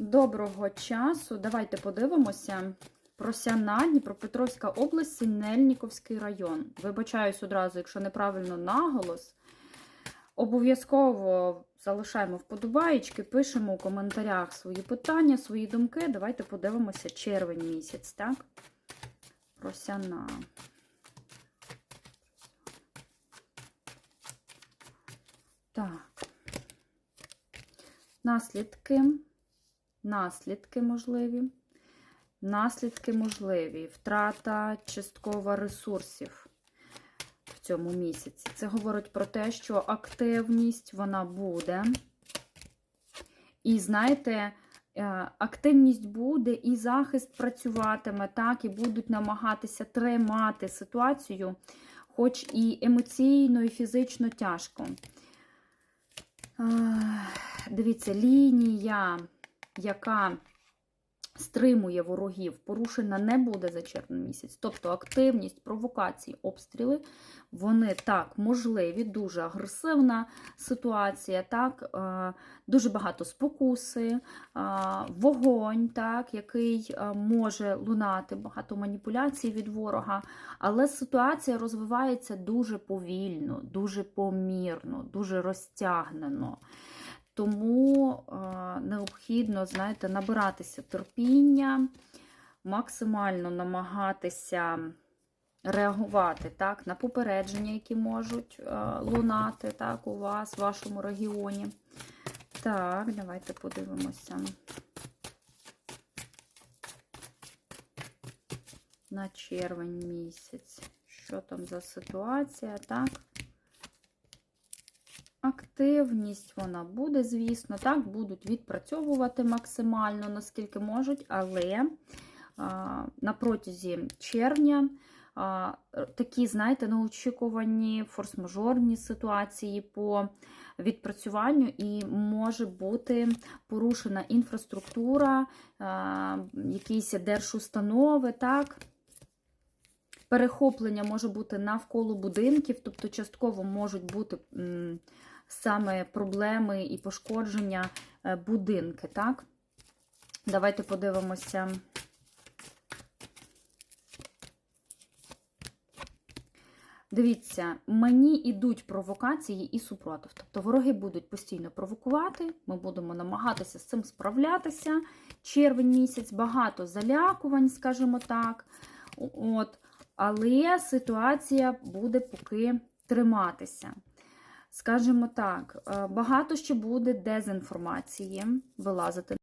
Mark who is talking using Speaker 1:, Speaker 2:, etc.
Speaker 1: Доброго часу. Давайте подивимося. Просяна, Дніпропетровська область, Синельніковський район. Вибачаюсь одразу, якщо неправильно наголос. Обов'язково залишаємо вподобаєчки, пишемо у коментарях свої питання, свої думки. Давайте подивимося червень місяць, так? Просяна. Так. Наслідки. Наслідки можливі. Наслідки можливі. Втрата часткова ресурсів в цьому місяці. Це говорить про те, що активність вона буде. І знаєте, е, активність буде, і захист працюватиме, так, і будуть намагатися тримати ситуацію, хоч і емоційно, і фізично тяжко. Дивіться, лінія, яка стримує ворогів, порушена не буде за червень місяць. Тобто активність, провокації, обстріли, вони так можливі, дуже агресивна ситуація, так, е, дуже багато спокуси, е, вогонь, так, який е, може лунати, багато маніпуляцій від ворога. Але ситуація розвивається дуже повільно, дуже помірно, дуже розтягнено. Тому е, необхідно, знаєте, набиратися терпіння, максимально намагатися реагувати так, на попередження, які можуть е, лунати так, у вас, в вашому регіоні. Так, давайте подивимося. На червень місяць. Що там за ситуація, так? Активність вона буде, звісно, так, будуть відпрацьовувати максимально, наскільки можуть, але на протязі червня такі, знаєте, неочікувані форс-мажорні ситуації по відпрацюванню, і може бути порушена інфраструктура, якісь держустанови, так. Перехоплення може бути навколо будинків, тобто частково можуть бути саме проблеми і пошкодження е, будинки, так? Давайте подивимося. Дивіться, мені йдуть провокації і супротив. Тобто вороги будуть постійно провокувати, ми будемо намагатися з цим справлятися. Червень місяць, багато залякувань, скажімо так. От. Але ситуація буде поки триматися. Скажімо так, багато ще буде дезінформації вилазити.